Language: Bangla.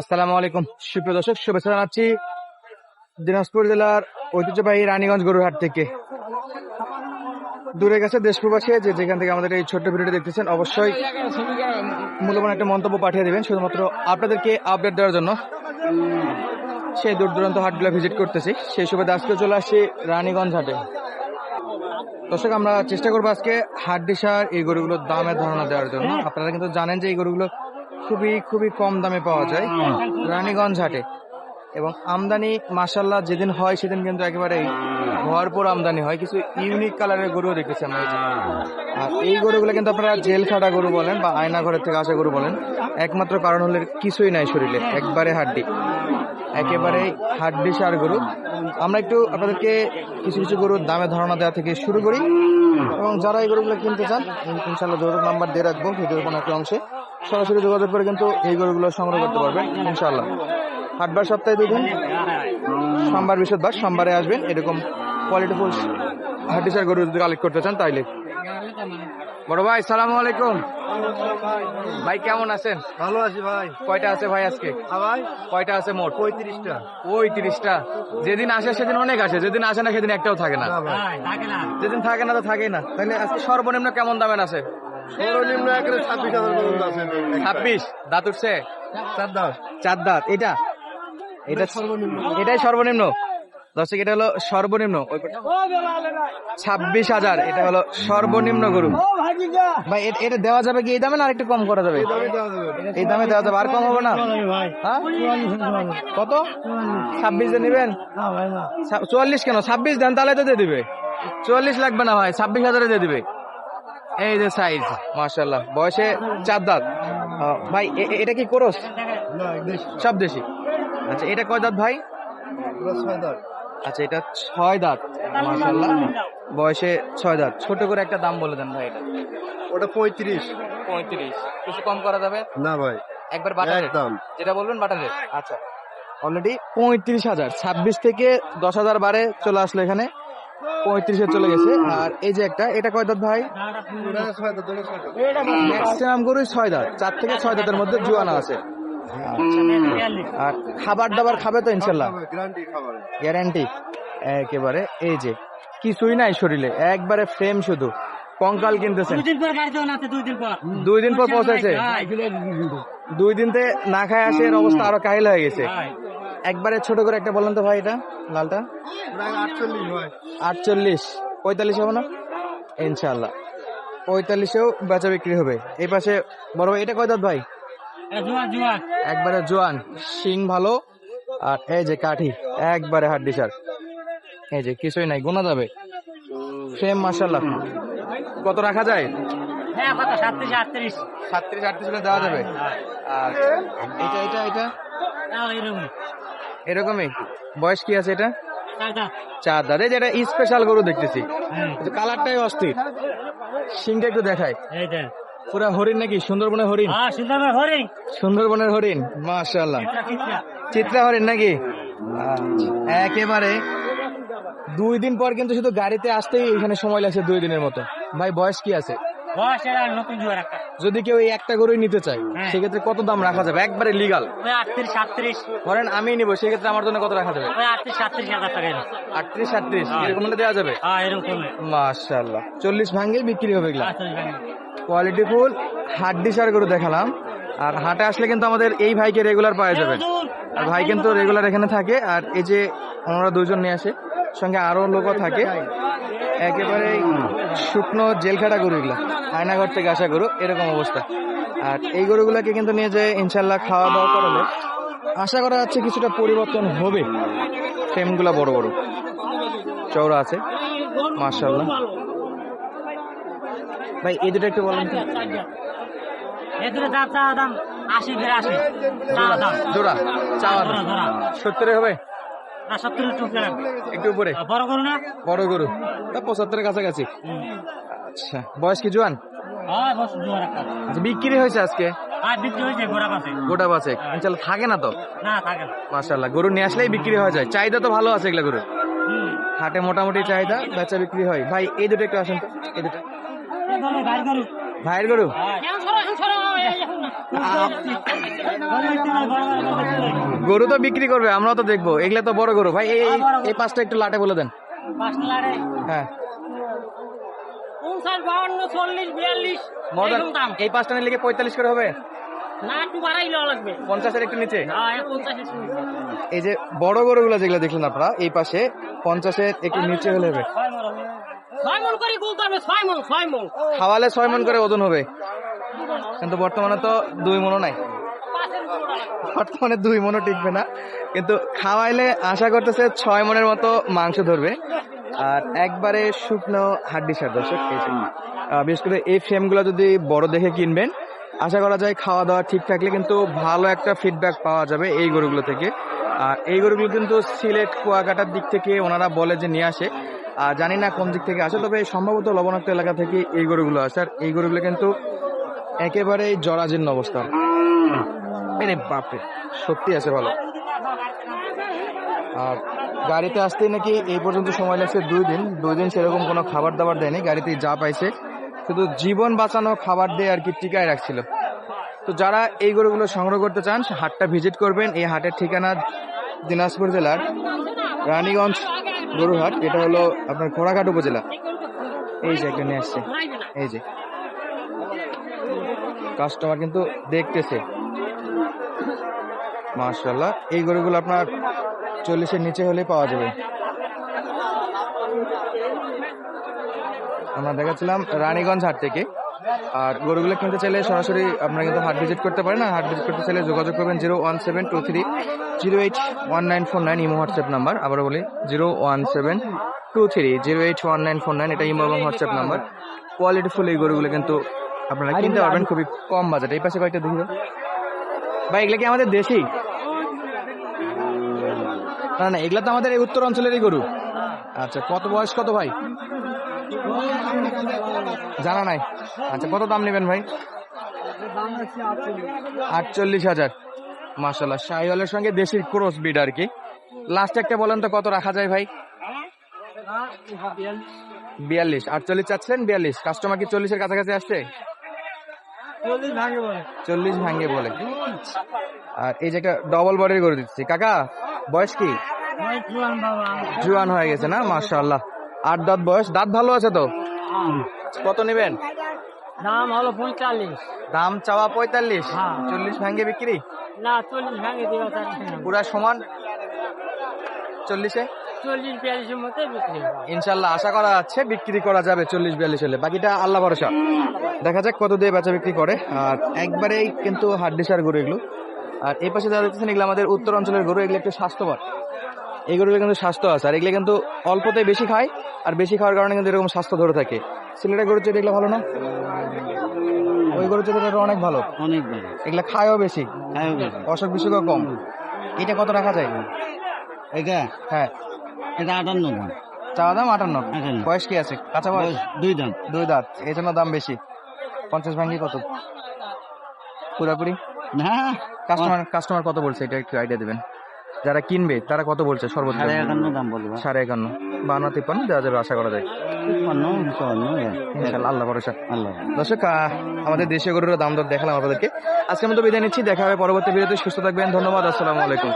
আসসালামু আলাইকুম। সুপ্রিয় দর্শক, শুভেচ্ছা জানাচ্ছি দিনাজপুর জেলার ঐতিহ্যবাহী রানীগঞ্জ গরুরহাট থেকে। দূরে গেছে দেশ প্রবাসী, যে যেখান থেকে আমাদের এই ছোট্ট ভিডিওটি দেখতেছেন, অবশ্যই মূল্যবান একটা মন্তব্য পাঠিয়ে দেবেন, শুধুমাত্র আপনাদেরকে আপডেট দেওয়ার জন্য। সেই দূর দূরান্ত হাটগুলো ভিজিট করতেছি। সেই সুবাদে আজকে চলে আসছি রানীগঞ্জ হাটে। দর্শক, আমরা চেষ্টা করব আজকে হাট ডিসার এই গরুগুলোর দামের ধারণা দেওয়ার জন্য। আপনারা কিন্তু জানেন যে এই গরুগুলো খুবই খুবই কম দামে পাওয়া যায়। রানীগঞ্জ হাটে। এবং আমদানি মাসাল্লাহ যেদিন হয়, সেদিন কিন্তু একেবারেই ভরপুর আমদানি হয়। কিছু ইউনিক কালারের গরুও দেখেছি আমরা। আর এই গরুগুলো কিন্তু আপনারা জেল খাটা গরু বলেন বা আয়না ঘরের থেকে আসা গরু বলেন, একমাত্র কারণ হলে কিছুই নাই শরীরে, একবারে হাড্ডি। একেবারে হাড্ডি সার গরু। আমরা একটু আপনাদেরকে কিছু কিছু গরুর দামে ধারণা দেওয়া থেকে শুরু করি। এবং যারা এই গরুগুলো কিনতে চান ইনশাল্লাহ যোগাযোগ নাম্বার দিয়ে রাখব ভিডিওর কোনো একটা অংশে। সরাসরি যোগাযোগ করে কিন্তু এই গরুগুলো সংগ্রহ করতে পারবেন ইনশাল্লাহ হাটবার সপ্তাহে দুদিন সোমবার বৃহস্পতিবার সোমবারে আসবেন এরকম কোয়ালিটিফুল হাড্ডিসার গরু যদি কালেক্ট করতে চান তাইলে। বড় ভাই সালাম আলাইকুম। ভাই কেমন আছেন? ভালো আছি ভাই। কয়টা আছে ভাই আজকে? ভাই। কয়টা আছে মোট? পঁয়ত্রিশটা। ওই তিরিশটা যেদিন আসে সেদিন অনেক আসে যেদিন আসে না সেদিন একটাও থাকে না। যেদিন থাকে না তো থাকেই না। তাহলে আজকে সর্বনিম্ন কেমন দামের আছে? সর্বনিম্ন ছাব্বিশ হাজার পর্যন্ত আছে। ছাব্বিশ দাঁত উঠছে? চার চার দাঁত এটা? এটা এটাই সর্বনিম্ন। দর্শক এটা হলো সর্বনিম্ন। ছাব্বিশ হাজার এটা হলো সর্বনিম্ন গরু। ভাই এটা দেওয়া যাবে কি এই দামে না আরেকটু কম করা যাবে? এই দামে দেওয়া যাবে। আর কম হবে না? হ্যাঁ? কত? ছাব্বিশ দিয়ে নেবেন? চুয়াল্লিশ কেন? ছাব্বিশ দেন তাহলে তো দিয়ে দিবে। চুয়াল্লিশ লাগবে না ভাই ছাব্বিশ হাজারে দিয়ে দিবে। এই যে সাইজ মার্শাল্লাহ বয়সে চার দাঁত। ভাই এটা কি করস? সব দেশি? আচ্ছা এটা কয় দাঁত ভাই? আচ্ছা এটা ছয় দাঁত মার্শাল্লাহ বয়সে ছয় দাঁত। ছোট করে একটা দাম বলে দেন ভাই এটা। ওটা পঁয়ত্রিশ। পঁয়ত্রিশ। কিছু কম করা যাবে? না ভাই একবার বাটারে একদম। যেটা বলবেন বাটারে আচ্ছা অলরেডি পঁয়ত্রিশ হাজার। ছাব্বিশ থেকে দশ হাজার বারে চলে আসলো এখানে। পঁয়ত্রিশে চলে গেছে। আর এই যে একটা এটা কয় দাঁত ভাই। ম্যাক্সিমাম গরুই ছয় দাঁত চার থেকে ছয় দাঁতের মধ্যে জুয়ানা আছে। আর খাবার দাবার খাবে তো ইনশাল্লাহ। গ্যারান্টি একেবারে এই যে কিছুই নাই শরীরে একবারে ফ্রেম শুধু। কঙ্কাল কিনতেছেন। দুই দিন পর দুই দিন পর। পৌঁছেছে। দুই দিনতে না খায় আসে এর অবস্থা আরও কাহিল হয়ে গেছে। একবারে ছোট করে একটা বলেন তো ভাই এটা, লালটা? আটচল্লিশ। পঁয়তাল্লিশ হবে না? ইনশাল্লাহ পঁয়তাল্লিশেও বেচা বিক্রি হবে। এই পাশে বড় ভাই, এটা কয় দাঁত ভাই? একবারে জোয়ান। শিং ভালো, আর এই যে কাঠি, একবারে হাড্ডি সার। এই যে কিছুই নাই, গোনা যাবে। ফ্রেম মাসাল্লাহ কত রাখা যায়? সাতত্রিশ, আটত্রিশ সাতত্রিশ আটত্রিশ দেওয়া যাবে। আর এটা এটা এটা? এরকমই? বয়স কি আছে এটা? চার দাদা যেটা স্পেশাল গরু দেখতেছি। কালারটাই অস্থির। শিংটা একটু দেখায় পুরা হরিণ নাকি? সুন্দরবনের হরিণ? হ্যাঁ সুন্দর সুন্দরবনের হরিণ? মাশাল্লাহ চিত্রা হরিণ নাকি? একেবারে। দুই দিন পর কিন্তু শুধু গাড়িতে আসতেই এখানে সময় লাগছে দুই দিনের মতো। ভাই বয়স কি আছে? যদি কেউ এই একটা গরুই নিতে চায় হ্যাঁ। সেক্ষেত্রে কত দাম রাখা যাবে? একবারে লিগাল আটত্রিশ সাতত্রিশ। ধরেন আমি নিবো সেক্ষেত্রে আমার জন্য কত রাখা যাবে? আটত্রিশ সাতত্রিশ হাজার টাকা এরকম। আটত্রিশ আটত্রিশ হ্যাঁ। এরকম হলে দেওয়া যাবে? হ্যাঁ মাশাল্লাহ চল্লিশ ভাঙ্গে বিক্রি হবে এগুলা। কোয়ালিটি ফুল হাড্ডি সার গরু দেখালাম। আর হাটে আসলে কিন্তু আমাদের এই ভাইকে রেগুলার পাওয়া যাবে। আর ভাই কিন্তু রেগুলার এখানে থাকে। আর এই যে আমরা দুজন নিয়ে আসে সঙ্গে আরও লোকও থাকে। একেবারে শুকনো জেলখাটা গরু এগুলা। আয়নাঘর থেকে আসা গরু এরকম অবস্থা। আর এই গরুগুলাকে কিন্তু নিয়ে যে ইনশাল্লাহ খাওয়া দাওয়া করালে আশা করা যাচ্ছে কিছুটা পরিবর্তন হবে। ফ্রেমগুলা বড় বড়। চওড়া আছে মার্শাল্লাহ ভাই এই দুটো একটু বলেন জোড়া চাওয়া। সত্তরে হবে? একটু উপরে। বড় করো না? বড় গরু। পঁচাত্তরের কাছাকাছি। আচ্ছা বয়স কি জোয়ান? হ্যাঁ আচ্ছা, বিক্রি হয়েছে আজকে? আর বিক্রি হয়েছে গোড়া পাশে। গোটা বাসে ইনশাল্লাহ থাকে না তো? না থাকে না। মাশাল্লাহ গরু নিয়ে আসলেই বিক্রি হয়ে যায়। চাহিদা তো ভালো আছে এগুলা গরু হাটে মোটামুটি চাহিদা বেচা বিক্রি হয়। ভাই এই দুটো একটু আসেন এই দুটো। ভাইয়ের গরু। হ্যাঁ। গরু তো বিক্রি করবে আমরাও তো দেখব। এগুলা তো বড় গরু। ভাই এই এই- এই পাঁচটা একটু লাটে বলে দেন। হ্যাঁ। পঞ্চাশ বাউন্ন চল্লিশ বিয়াল্লিশ এরকম দাম। এই পাঁচটা নিলে কি পঁয়তাল্লিশ করে হবে? না একটু বাড়াই দেওয়া লাগবে। পঞ্চাশের একটু নিচে। এই যে বড় গরুগুলো যেগুলো দেখলেন আপনারা এই পাশে পঞ্চাশের একটু নিচে হলে হবে। ছয় মণ হবে। ছয় মন। করে বলতে হবে ছয় মন ছয় মন। খাওয়ালে ছয় মন করে ওজন হবে। কিন্তু বর্তমানে তো দুই মনও নাই। বর্তমানে দুই মনও টিকবে না। কিন্তু খাওয়াইলে আশা করতেছে ছয় মনের মতো মাংস ধরবে। আর একবারে শুকনো হাড্ডি সার দর্শক বিশেষ করে এই ফ্রেমগুলো যদি বড় দেখে কিনবেন আশা করা যায় খাওয়া দাওয়া ঠিক থাকলে কিন্তু ভালো একটা ফিডব্যাক পাওয়া যাবে এই গরুগুলো থেকে। আর এই গরুগুলো কিন্তু সিলেট কুয়াকাটার দিক থেকে ওনারা বলে যে নিয়ে আসে। আর জানি না কোন দিক থেকে আসে তবে সম্ভবত লবণাক্ত এলাকা থেকে এই গরুগুলো আসে। আর এই গরুগুলো কিন্তু একেবারেই জরাজীর্ণ অবস্থা। এরে বাপরে সত্যি আছে ভালো। আর গাড়িতে আসতে নাকি এই পর্যন্ত সময় লাগছে দুই দিন। দুই দিন সেরকম কোনো খাবার দাবার দেয়নি গাড়িতে যা পাইছে। শুধু জীবন বাঁচানো খাবার দিয়ে আর কি টিকায় রাখছিল। তো যারা এই গরুগুলো সংগ্রহ করতে চান, হাটটা ভিজিট করবেন। এই হাটের ঠিকানা দিনাজপুর জেলার রানীগঞ্জ গরুহাট। এটা হলো আপনার ঘোড়াঘাট উপজেলা। এই যে একটা নিয়ে আসছে। এই যে। কাস্টমার কিন্তু দেখতেছে। মার্শাল্লাহ এই গরুগুলো আপনার চল্লিশের নিচে হলে পাওয়া যাবে। আমরা দেখাচ্ছিলাম রানীগঞ্জ হাট থেকে। আর গরুগুলো কিনতে চাইলে সরাসরি আপনারা কিন্তু হাট ভিজিট করতে পারেন। আর হাট ভিজিট করতে চাইলে যোগাযোগ করবেন zero one seven two three zero eight one nine four nine imo WhatsApp number. আবার বলি zero one seven two three zero eight one nine four nine এটা ইমো এবং হোয়াটসঅ্যাপ নাম্বার। কোয়ালিটিফুল এই গরুগুলো কিন্তু আপনারা কিনতে পারবেন খুবই কম বাজেট। এই পাশে কয়েকটা দেখি তো। ভাই এগুলো কি আমাদের দেশি? না না এগুলা তো আমাদের এই উত্তর অঞ্চলেরই গরু। আচ্ছা কত বয়স কত ভাই? জানা নাই। আচ্ছা কত দাম নেবেন ভাই? আটচল্লিশ হাজার। মাসাল্লাহ শাহিওয়ালের সঙ্গে দেশির ক্রস বিড আর কি। লাস্ট একটা বলেন তো কত রাখা যায় ভাই? বিয়াল্লিশ। আটচল্লিশ চাচ্ছেন? বিয়াল্লিশ। কাস্টমার কি চল্লিশের কাছাকাছি আসছে? চল্লিশ ভাঙে বলে। আর এই যে একটা ডবল বডির করে দিচ্ছি। কাকা বয়স কি? জুয়ান হয়ে গেছে না? মাশাআল্লাহ। আট দাঁত বয়স। দাঁত ভালো আছে তো? কত নেবেন? দাম হলো পঁয়তাল্লিশ। দাম চাওয়া পঁয়তাল্লিশ। হ্যাঁ। চল্লিশ ভাঙ্গে বিক্রি? না চল্লিশ ভাঙে দেওয়া তার পুরা সমান? চল্লিশে? চল্লিশ বিয়াল্লিশের মধ্যে বিক্রি ইনশাল্লাহ আশা করা যাচ্ছে বিক্রি করা যাবে চল্লিশ বিয়াল্লিশ হলে। বাকিটা আল্লাহ ভরসা। দেখা যাক কত দিয়ে বেচা বিক্রি করে। আর একবারেই কিন্তু হাড্ডিসার গরু এগুলো। আর এই পাশে যারা দেখতেছেন এগুলো আমাদের উত্তর অঞ্চলের গরু এগুলো একটু স্বাস্থ্যকর। এই গরুগুলো কিন্তু স্বাস্থ্য আছে আর এগুলো কিন্তু অল্পতে বেশি খায় আর বেশি খাওয়ার কারণে কিন্তু এরকম স্বাস্থ্য ধরে থাকে। সিলেটের গরুর চেয়ে এগুলো ভালো না? ওই গরুর চেয়ে অনেক ভালো। অনেক ভালো। এগুলো খায়ও বেশি অসুখ বিসুখও কম। এটা কত রাখা যায় এটা? হ্যাঁ। এটা আটান্ন দাম। চাওয়া দাম আটান্ন। বয়স কি আছে? কাঁচা বয়স? দুই দাম দুই দাঁত। এই জন্য দাম বেশি। পঞ্চাশ ভাঙ্গি কত? পুরাপুরি? না কাস্টমার কাস্টমার কত বলছে? এটা একটু আইডিয়া দেবেন। যারা কিনবে তারা কত বলছে সর্বোচ্চ? সাড়ে একান্ন দাম বলব। সাড়ে একান্ন। বান্ন তিপ্পান্ন দেওয়া যাবে আশা করা যায়। ইনশাল্লাহ আল্লাহ ভরসা। আল্লাহ। দর্শক আমাদের দেশীয় গরুর দাম দর দেখালাম আপনাদেরকে। আজকে আমি তো বিদায় নিচ্ছি। দেখা হবে পরবর্তী ভিডিওতে। সুস্থ থাকবেন। ধন্যবাদ। আসসালামু আলাইকুম।